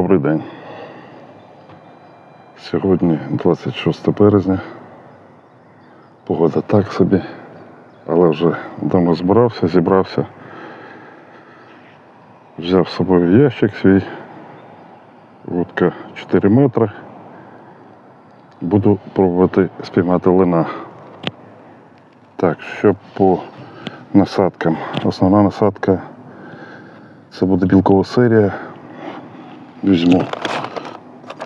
Добрий день. Сьогодні 26 березня. Погода так собі, але вже вдома збирався, зібрався. Взяв з собою ящик свій, вудка 4 метри. Буду пробувати спіймати лина. Так, що по насадкам. Основна насадка це буде білкова серія. Візьму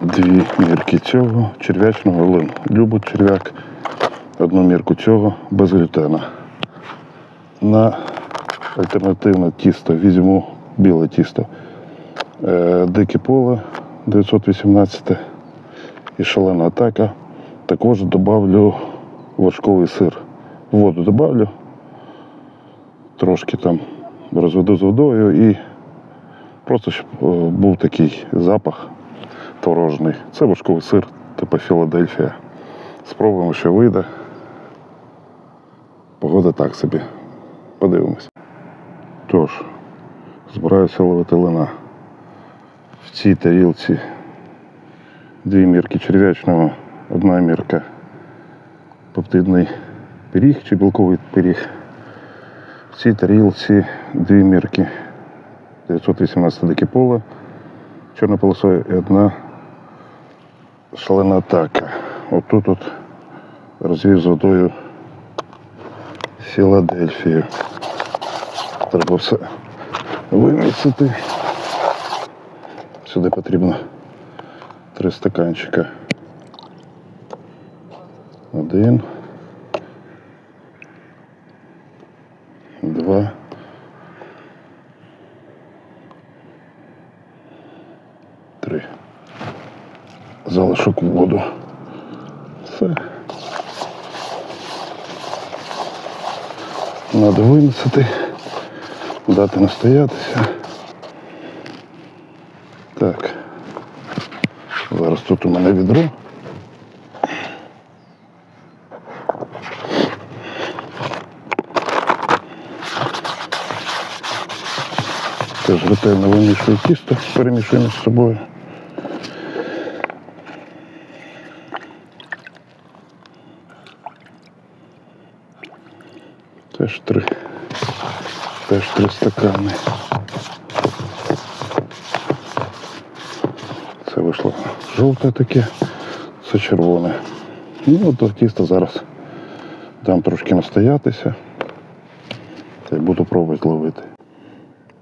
дві мірки цього черв'ячного лин. Любу черв'як, одну мірку цього без глютена. На альтернативне тісто візьму біле тісто. Е, Дике поле 918 і шалена атака. Також додавлю вершковий сир. Воду додавлю, трошки там розведу з водою і просто щоб е, був такий запах творожний. Це вершковий сир, типу Філадельфія. Спробуємо, що вийде. Погода так собі. Подивимось. Тож, збираюся ловити лина. В цій тарілці дві мірки черв'ячного, одна мірка пептидний пиріг чи білковий пиріг. В цій тарілці дві мірки 918 дике поле чорною полосою і одна шалена атака. Отут от розвів з водою Філадельфію. Треба все вимісити. Сюди потрібно три стаканчика. Один. Три. Залишок у воду. Все. Надо винесити, дати настоятися. Так. Зараз тут у мене відро. Теж ретельно вимішую тісто, перемішуємо з собою. Теж три. Теж три стакани. Це вийшло жовте таке, це червоне. Ну, от до тіста зараз дам трошки настоятися. Та й буду пробувати ловити.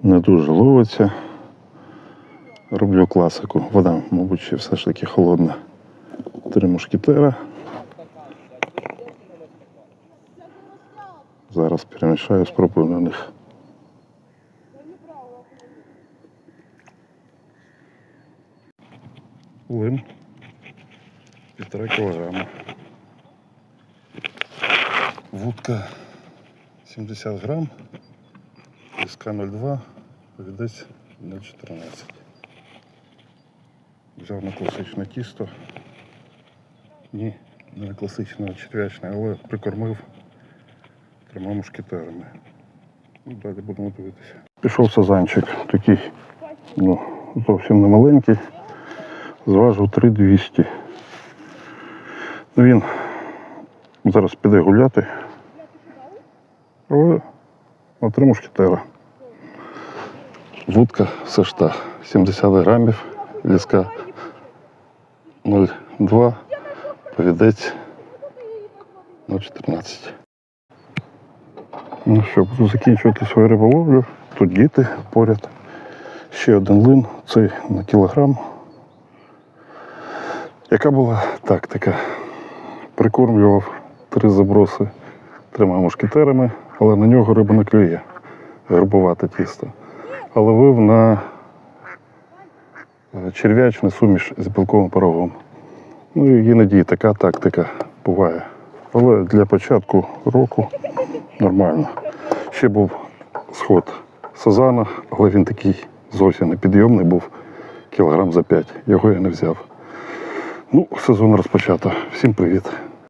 Не дуже ловиться. Роблю класику. Вода, мабуть, ще все ж таки холодна. Три мушкетера. Зараз перемішаю, спробую на них. Лим. Півтора кілограма. Вудка 70 грам. Іска 02, повідець 0,14. Взяв на класичне тісто. Ні, не на класичне, черв'ячне, але прикормив трьома мушкетерами. Ну, далі будемо дивитися. Пішов сазанчик, такий, ну, зовсім не маленький. Зважив 3200. Ну, він зараз піде гуляти. Але на три мушкетера. Вудка все ж та 70 грамів, ліска 0,2, повідець 0,14. Ну що, буду закінчувати свою риболовлю. Тут діти поряд. Ще один лин, цей на кілограм. Яка була тактика? Прикормлював три заброси трьома мушкетерами, але на нього риба не клює. Гарбувати тісто. А ловив на е, черв'ячну суміш з білковим пирогом. Ну і іноді така тактика буває. Але для початку року нормально. Ще був сход сазана, але він такий зовсім непідйомний був кілограм за 5. Його я не взяв. Ну, сезон розпочато. Всім привіт.